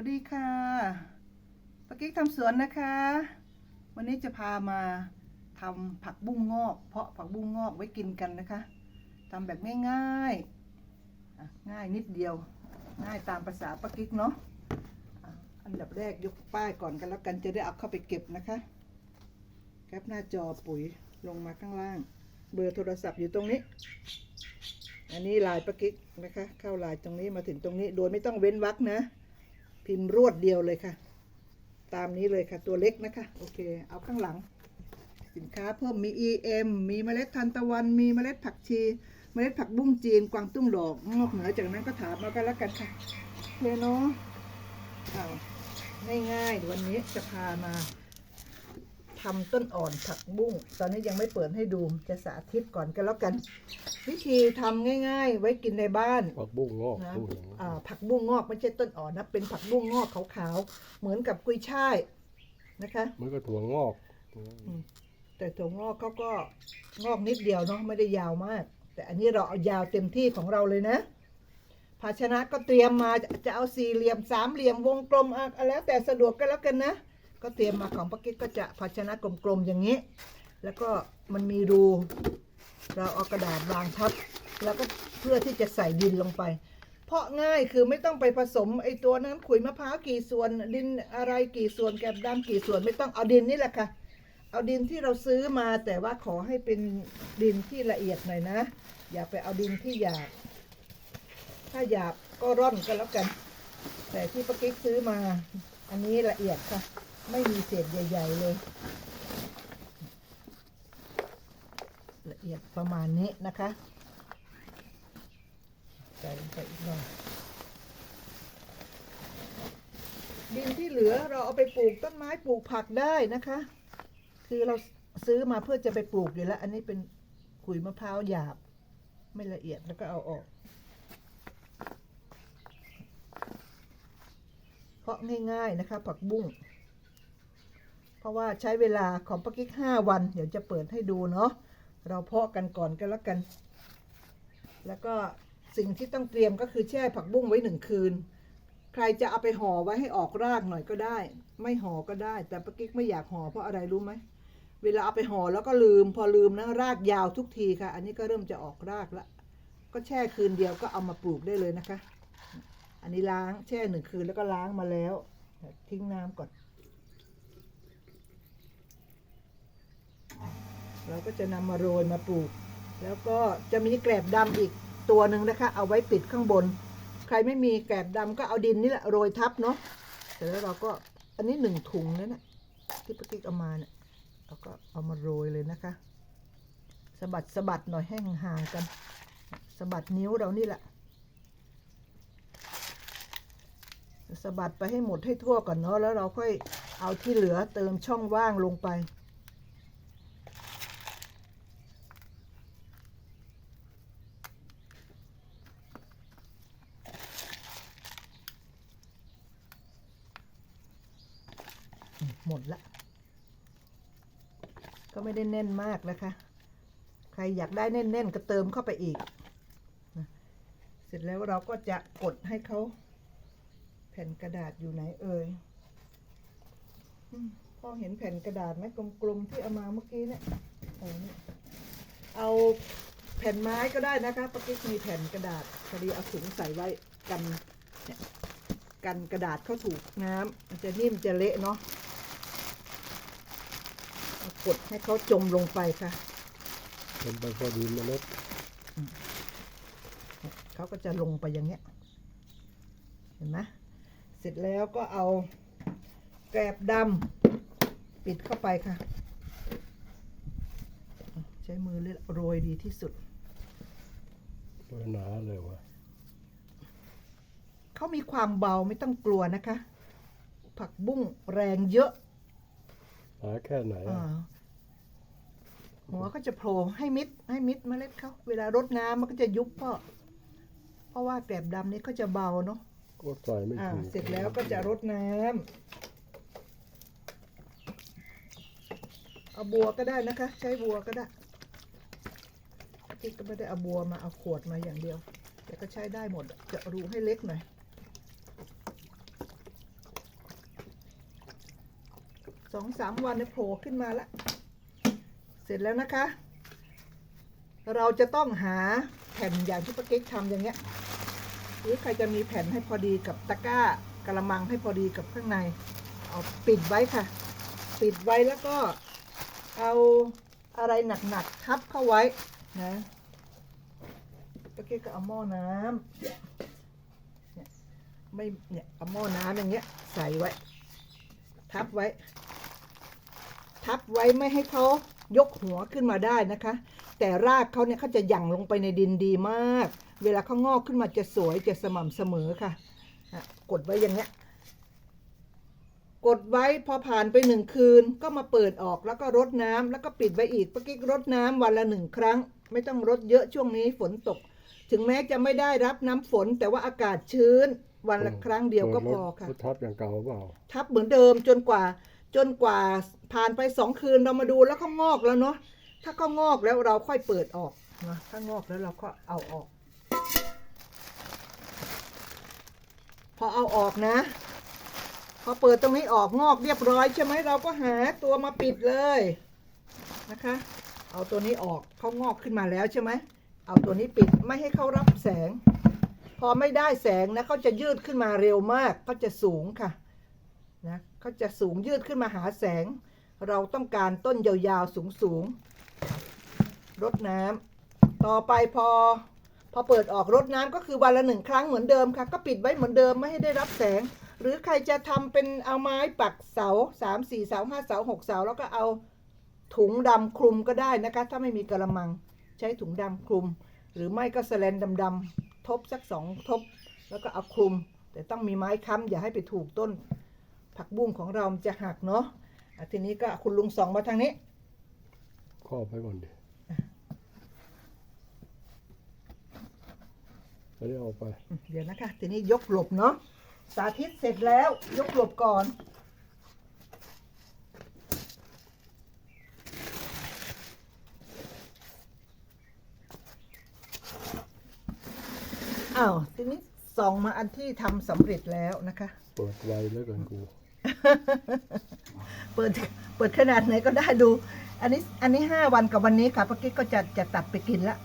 วัสดีค่ะปากิ๊กทำสวนนะคะ วันนี้จะพามาทำผักบุ้งงอก เพาะผักบุ้งงอกไว้กินกันนะคะทำแบบง่ายๆ ง่ายนิดเดียว ง่ายตามภาษาปากิ๊กเนาะ อันดับแรกยกป้ายก่อนกันแล้วกันจะได้เอาเข้าไปเก็บนะคะ แคปหน้าจอปุ๋ยลงมาข้างล่าง เบอร์โทรศัพท์อยู่ตรงนี้ อันนี้ลายปากิ๊กนะคะ เข้าลายตรงนี้มาถึงตรงนี้ โดยไม่ต้องเว้นวรรคนะ พิมพ์รวดเดียวเลยค่ะ ตามนี้เลยค่ะตัวเล็กนะคะ โอเค เอาข้างหลัง สินค้าเพิ่มมี EM มีเมล็ดทานตะวัน มีเมล็ดผักชี เมล็ดผักบุ้งจีน กวางตุ้งดอกงอกเหนือจากนั้นก็ถามมากันแล้วกันค่ะโอเคเนาะง่ายๆวันนี้จะพามา ทำต้นอ่อนผักบุ้ง ตอนนี้ยังไม่เปิดให้ดูจะสาธิตก่อนกันแล้วกัน วิธีทำง่าย ๆ ไว้กินในบ้านผักบุ้งงอกนะพูดอย่างนั้นอ่าผักบุ้งงอกไม่ใช่ต้นอ่อนนะเป็นผักบุ้งงอกขาวๆเหมือนกับกุยช่ายนะคะมันก็ถั่วงอกแต่ถั่วงอกเขาก็งอกนิดเดียวเนาะไม่ได้ยาวมาก แต่อันนี้เราเอายาวเต็มที่ของเราเลยนะ ภาชนะก็เตรียมมาจะจะเอาสี่เหลี่ยมสามเหลี่ยมวงกลมอะแล้วแต่สะดวกก็แล้วกันนะ ก็เตรียมมาของป้ากิ๊กก็จะภาชนะกลมๆอย่างนี้ แล้วก็มันมีรู เราเอากระดาษวางทับ แล้วก็เพื่อที่จะใส่ดินลงไป เพราะง่ายคือไม่ต้องไปผสมไอ้ตัวนั้นขุยมะพร้าวกี่ส่วนดินอะไรกี่ส่วนแกบดำกี่ส่วนไม่ต้องเอาดินนี่แหละค่ะ เอาดินที่เราซื้อมาแต่ว่าขอให้เป็นดินที่ละเอียดหน่อยนะ อย่าไปเอาดินที่หยาบถ้าหยาบก็ร่อนกันแล้วกัน แต่ที่ป้ากิ๊กซื้อมา อันนี้ละเอียดค่ะ ไม่มีเศษใหญ่ ๆ เลย ละเอียดประมาณนี้นะคะใส่ลงไปอีกหน่อยดินที่เหลือเราเอาไปปลูกต้นไม้ปลูกผักได้นะคะ คือเราซื้อมาเพื่อจะไปปลูกอยู่แล้ว อันนี้เป็นขุยมะพร้าวหยาบ ไม่ละเอียดแล้วก็เอาออกเพราะง่ายๆนะคะ ผักบุ้ง เพราะว่าใช้เวลาของปักกิ๊กห้าวัน เดี๋ยวจะเปิดให้ดูเนาะเราเพาะกันก่อนกันแล้วกัน แล้วก็สิ่งที่ต้องเตรียมก็คือแช่ผักบุ้งไว้หนึ่งคืน ใครจะเอาไปห่อไว้ให้ออกรากหน่อยก็ได้ ไม่ห่อก็ได้ แต่ปากิ๊กไม่อยากห่อเพราะอะไรรู้ไหมเวลาเอาไปห่อแล้วก็ลืม พอลืมนะรากยาวทุกทีค่ะ อันนี้ก็เริ่มจะออกรากละก็แช่คืนเดียวก็เอามาปลูกได้เลยนะคะ อันนี้ล้างแช่หนึ่งคืนแล้วก็ล้างมาแล้ว ทิ้งน้ำก่อน เราก็จะนำมาโรยมาปลูก แล้วก็จะมีแกลบดำอีกตัวหนึ่งนะคะ เอาไว้ปิดข้างบน ใครไม่มีแกลบดำก็เอาดินนี่แหละโรยทับเนาะเสร็จแล้วเราก็อันนี้หนึ่งถุงนั่นนะที่ปากิ๊กเอามาเนี่ยเราก็เอามาโรยเลยนะคะสะบัดสะบัดหน่อยให้ห่างกันสะบัดนิ้วเรานี่แหละสะบัดไปให้หมดให้ทั่วก่อนเนาะแล้วเราค่อยเอาที่เหลือเติมช่องว่างลงไป หมดละ ก็ ได้แน่นมากนะคะ ใครอยากได้แน่นๆก็เติมเข้าไปอีก เสร็จแล้วเราก็จะกดให้เขาแผ่นกระดาษอยู่ไหนเอ่ยพ่อเห็นแผ่นกระดาษไหมกลมๆที่เอามาเมื่อกี้เนี่ยเอาแผ่นไม้ก็ได้นะคะปกติมีแผ่นกระดาษพอดีเอาถุงใส่ไว้กัน กันกระดาษเข้าถูกน้ำมันจะนิ่มจะเละเนาะ กดให้เขาจมลงไปค่ะเป็นไปพอดีเมล็ดเขาก็จะลงไปอย่างเงี้ย เห็นไหมเสร็จแล้วก็เอาแกลบดำปิดเข้าไปค่ะ ใช้มือโรยดีที่สุดตัวหนาเลยวะเขามีความเบาไม่ต้องกลัวนะคะ ผักบุ้งแรงเยอะ หนาแค่ไหนอะอ่าหัวก็จะโผล่ให้มิดให้มิดเมล็ดเขาเวลารดน้ำมันก็จะยุบเพราะเพราะว่าแกลบดำนี่เขาจะเบาเนาะก็ใส่ไม่อ่า ถูกเสร็จแล้วก็จะรดน้ำเอาบัวก็ได้นะคะ ใช้บัวก็ได้ที่ก็ไม่ได้เอาบัวมาเอาขวดมาอย่างเดียว แต่ก็ใช้ได้หมดจะรูให้เล็กหน่อย องสามวันเนี่ยโผล่ขึ้นมาแล้วเสร็จแล้วนะคะ เราจะต้องหาแผ่นอย่างที่ป้าเก๊กทำอย่างเงี้ย หรือใครจะมีแผ่นให้พอดีกับตะกร้ากระมังให้พอดีกับข้างใน เอาปิดไว้ค่ะ ปิดไว้แล้วก็เอาอะไรหนักๆทับเข้าไว้นะป้าเก๊กก็เอาหม้อน้ำเนี่ยไม่เนี่ยเอาหม้อน้ำอย่างเงี้ยใส่ไว้ ทับไว้ ทับไว้ไม่ให้เขายกหัวขึ้นมาได้นะคะ แต่รากเขาเนี่ยเขาจะหยั่งลงไปในดินดีมาก เวลาเขางอกขึ้นมาจะสวยจะสม่ำเสมอค่ะอะกดไว้อย่างเงี้ย กดไว้พอผ่านไปหนึ่งคืนก็มาเปิดออกแล้วก็รดน้ำแล้วก็ปิดไว้อีกปะกิ๊กรดน้ำวันละหนึ่งครั้ง ไม่ต้องรดเยอะช่วงนี้ฝนตก ถึงแม้จะไม่ได้รับน้ำฝน แต่ว่าอากาศชื้นวันละครั้งเดียวก็พอค่ะรถทับอย่างเก่าเปล่า ทับเหมือนเดิมจนกว่า จนกว่าผ่านไปสองคืนเรามาดูแล้วเขางอกแล้วเนาะถ้าเขางอกแล้วเราค่อยเปิดออกนะถ้างอกแล้วเราก็เอาออก พอเอาออกนะ พอเปิดตรงนี้ออกงอกเรียบร้อยใช่ไหมเราก็หาตัวมาปิดเลยนะคะ เอาตัวนี้ออกเขางอกขึ้นมาแล้วใช่ไหมเอาตัวนี้ปิดไม่ให้เขารับแสง พอไม่ได้แสงนะเขาจะยืดขึ้นมาเร็วมากเขาจะสูงค่ะ นะเขาจะสูงยืดขึ้นมาหาแสง เราต้องการต้นยาวๆสูงๆรดน้ำต่อไปพอ พอเปิดออกรดน้ำก็คือวันละหนึ่งครั้งเหมือนเดิมค่ะ ก็ปิดไว้เหมือนเดิมไม่ให้ได้รับแสง หรือใครจะทำเป็นเอาไม้ปักเสาสามสี่เสาห้าเสาหกเสาแล้วก็เอาถุงดำคลุมก็ได้นะคะ ถ้าไม่มีกระมังใช้ถุงดำคลุม หรือไม่ก็แสแลนดำๆทบสักสองทบ แล้วก็เอาคลุม แต่ต้องมีไม้ค้ำอย่าให้ไปถูกต้น ผักบุ้งของเรามันจะหักเนาะอะทีนี้ก็คุณลุงสองมาทางนี้ ครอบไว้ก่อนดิไม่ได้เอาไปอืมเดี๋ยวนะคะ ทีนี้ยกหลบเนาะสาธิตเสร็จแล้วยกหลบก่อน อ้าว ทีนี้ส่องมาอันที่ทำสำเร็จแล้วนะคะ เปิดไวแล้วกันกู เปิดเปิดขนาดไหนก็ได้ดู อันนี้อันนี้ห้าวันกับวันนี้ค่ะป้ากิ๊กก็จะจะตัดไปกินละ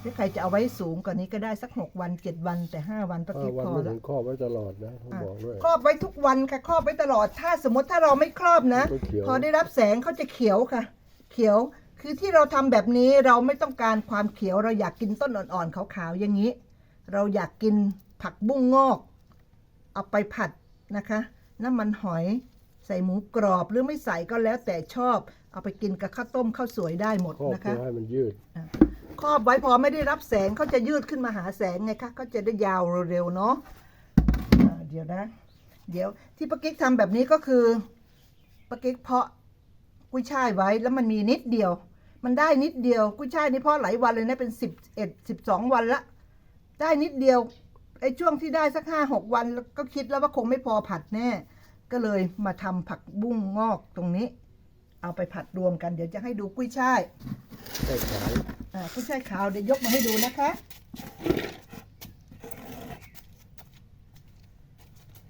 หรือใครจะเอาไว้สูงกว่านี้ก็ได้สักหกวันเจ็ดวันแต่ห้าวันป้าห้ากิ๊กวันพอไม่แล้ถึวงครอบไว้ตลอดนะต้องอะบอกด้วย ครอบไว้ทุกวันค่ะครอบไว้ตลอดถ้าสมมติถ้าเราไม่ครอบนะ ก็เขียว พอได้รับแสงเขาจะเขียวค่ะ เขียวคือที่เราทำแบบนี้เราไม่ต้องการความเขียวเราอยากกินต้นอ่อนๆขาวๆอย่างนี้ เราอยากกินผักบุ้งงอก เอาไปผัดนะคะ น้ำมันหอย ใส่หมูกรอบหรือไม่ใส่ก็แล้วแต่ชอบ เอาไปกินกับข้าวต้มข้าวสวยได้หมดครอบนะเพื่คะอให้มันยืดอะครอบไว้พอไม่ได้รับแสงเขาจะยืดขึ้นมาหาแสงไงคะก็จะได้ยาวเร็วๆเนาะอ่าเดี๋ยวนะ เดี๋ยวที่ป้ากิ๊กทำแบบนี้ก็คือป้ากิ๊กเพาะกุ้ยช่ายไว้แล้วมันมีนิดเดียว มันได้นิดเดียวกุ้ยช่ายนี่เพาะหลายวันเลยนะเป็นสิบเอ็ดสิบสองวันละ ได้นิดเดียว ไอ้ช่วงที่ได้สักห้าหกวันก็คิดแล้วว่าคงไม่พอผัดแน่ ก็เลยมาทำผักบุ้งงอกตรงนี้ เอาไปผัดรวมกันเดี๋ยวจะให้ดูกุ้ยช่ายได้ขายอ่ากุ้ยช่ายขาวเดี๋ยวยกมาให้ดูนะคะ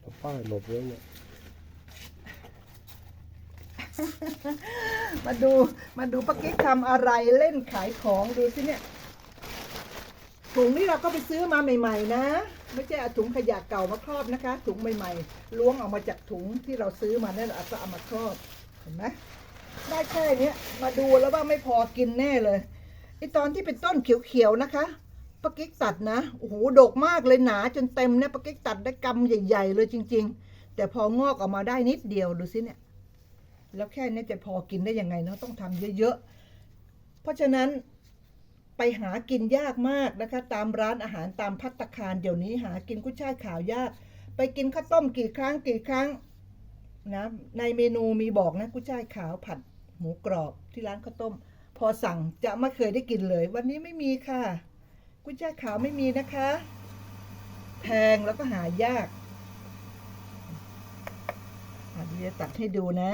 เอาป้ายหลบไว้เนี่ยมาดูมาดูป้ากิ๊กทำอะไรเล่นขายของดูสิเนี่ยถุงนี่เราก็ไปซื้อมาใหม่ ๆ นะ ไม่ใช่เอาถุงขยะเก่ามาครอบนะคะ ถุงใหม่ๆล้วงออกมาจากถุงที่เราซื้อมานั่นเอาก็เอามาครอบเห็นไหมได้แค่เนี้ยมาดูแล้วว่าไม่พอกินแน่เลยไอตอนที่เป็นต้นเขียวๆนะคะป้ากิ๊กตัดนะโอ้โหดกมากเลยหนาจนเต็มเนี่ยป้ากิ๊กตัดได้กำใหญ่ ๆ เลยจริง ๆ แต่พองอกออกมาได้นิดเดียวดูสิเนี่ยแล้วแค่นี้จะพอกินได้ยังไงเนาะต้องทำเยอะๆเพราะฉะนั้น ไปหากินยากมากนะคะ ตามร้านอาหารตามพัตตคารเดี๋ยวนี้หากินกุ้ยช่ายขาวยาก ไปกินข้าวต้มกี่ครั้งกี่ครั้งนะในเมนูมีบอกนะกุ้ยช่ายขาวผัดหมูกรอบที่ร้านข้าวต้ม พอสั่งจะไม่เคยได้กินเลย วันนี้ไม่มีค่ะ กุ้ยช่ายขาวไม่มีนะคะ แพงแล้วก็หายากอะเดี๋ยวจะตัดให้ดูนะ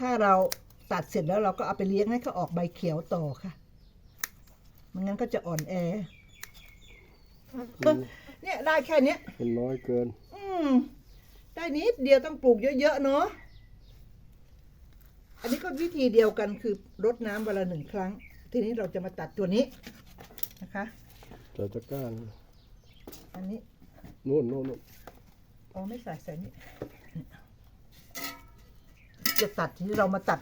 ถ้าเราตัดเสร็จแล้วเราก็เอาไปเลี้ยงให้เขาออกใบเขียวต่อค่ะ มันงั้นก็จะอ่อนแอเนี่ยได้แค่เนี้ย มันน้อยเกิน อืม ได้นิดเดียวต้องปลูกเยอะๆเนาะ อันนี้ก็วิธีเดียวกันคือรดน้ำวันละหนึ่งครั้ง ทีนี้เราจะมาตัดตัวนี้นะคะ แต่ตะกร้ารอันนี้นู่นนู่นนู่นอ๋อไม่ใส่ใส่นี่ จะตัดทีนี้เรามาตัด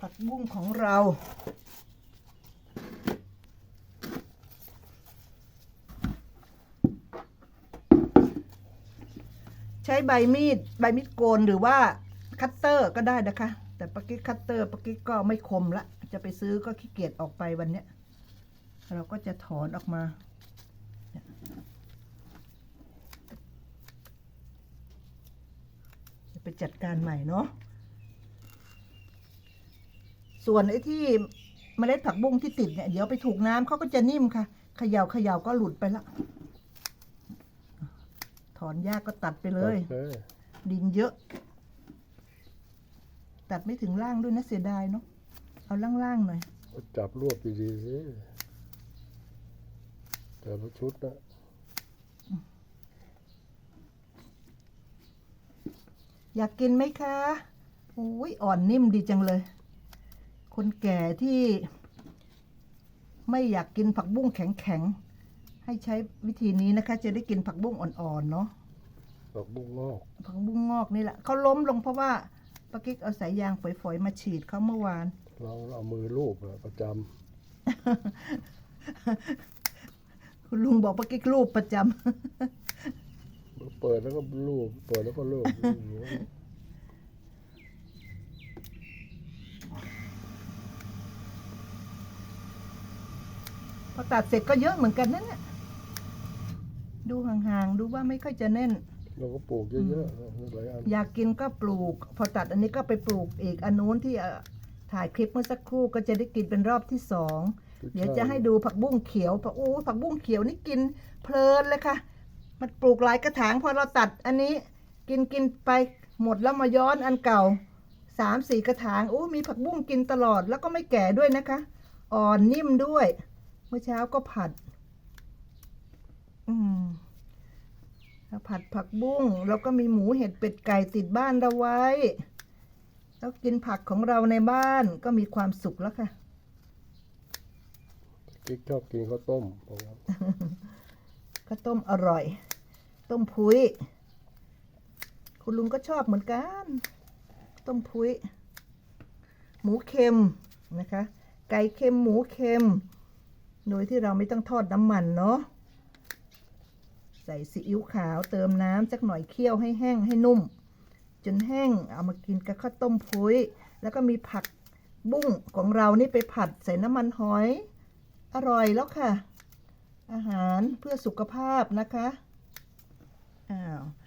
ผักบุ้งของเรา ใช้ใบมีดใบมีดโกนหรือว่าคัตเตอร์ก็ได้นะคะ แต่ปกกิ๊กคัตเตอร์ปกกิ๊กก็ไม่คมละ จะไปซื้อก็ขี้เกียจออกไปวันเนี้ย เราก็จะถอนออกมาจะไปจัดการใหม่เนาะส่วนไอ้ที่เมล็ดผักบุ้งที่ติดเนี่ยเดี๋ยวไปถูกน้ำเขาก็จะนิ่มค่ะเขย่าเขย่าก็หลุดไปละ ถอนยากก็ตัดไปเลยโอคดินเยอะ ตัดไม่ถึงล่างด้วยนะเสียดายเนาะเอาล่างๆหน่อยก็จับรวบดีๆสิแต่ละชุดนะอยากกินไหมคะอุ้ยอ่อนนิ่มดีจังเลย คนแก่ที่ ไม่อยากกินผักบุ้งแข็งๆ ให้ใช้วิธีนี้นะคะ จะได้กินผักบุ้งอ่อนๆเนาะดอกบุ้งงอกผักบุ้งงอกนี่แหละเขาล้มลงเพราะว่าปากิ๊กเอาสายยางฝอยๆมาฉีดเขาเมื่อวาน เราเอามือลูบอะประจคุณลุงบอกปากิ๊กรูปประจำำเปิดแล้วก็ลูบเปิดแล้วก็ลูบอย่างเงี้ยพอตัดเสร็จก็เยอะเหมือนกันนั่นแหละ ดูห่างๆ ดูว่าไม่ค่อยจะแน่น เราก็ปลูกเยอะๆหลายอันอยากกินก็ปลูก พอตัดอันนี้ก็ไปปลูกอีกอันนู้นที่เอ่อถ่ายคลิปเมื่อสักครู่ก็จะได้กินเป็นรอบที่สอง เดี๋ยวจะให้ดูผักบุ้งเขียวผักโอ้ผักบุ้งเขียวนี่กินเพลินเลยค่ะ มันปลูกหลายกระถางพอเราตัดอันนี้กินกินไปหมดแล้วมาย้อนอันเก่าสามสี่กระถางโอ้มีผักบุ้งกินตลอดแล้วก็ไม่แก่ด้วยนะคะ อ่อนนิ่มด้วย เมื่อเช้าก็ผัด อืมแล้วผัดผักบุ้งแล้วก็มีหมูเห็ดเป็ดไก่ติดบ้านเราไว้ แล้วกินผักของเราในบ้านก็มีความสุขแล้วค่ะกิ๊กชอบกินข้าวต้มบอกว่าข้าวต้มอร่อย ต้มพุ้ย คุณลุงก็ชอบเหมือนกัน ต้มพุ้ย หมูเค็มนะคะ ไก่เค็มหมูเค็ม โดยที่เราไม่ต้องทอดน้ำมันเนาะ ใส่ซีอิ๊วขาวเติมน้ำสักหน่อยเคี่ยวให้แห้งให้นุ่ม จนแห้งเอามากินกับข้าวต้มพุ้ย แล้วก็มีผักบุ้งของเรานี่ไปผัดใส่น้ำมันหอย อร่อยแล้วค่ะ อาหารเพื่อสุขภาพนะคะอ้าว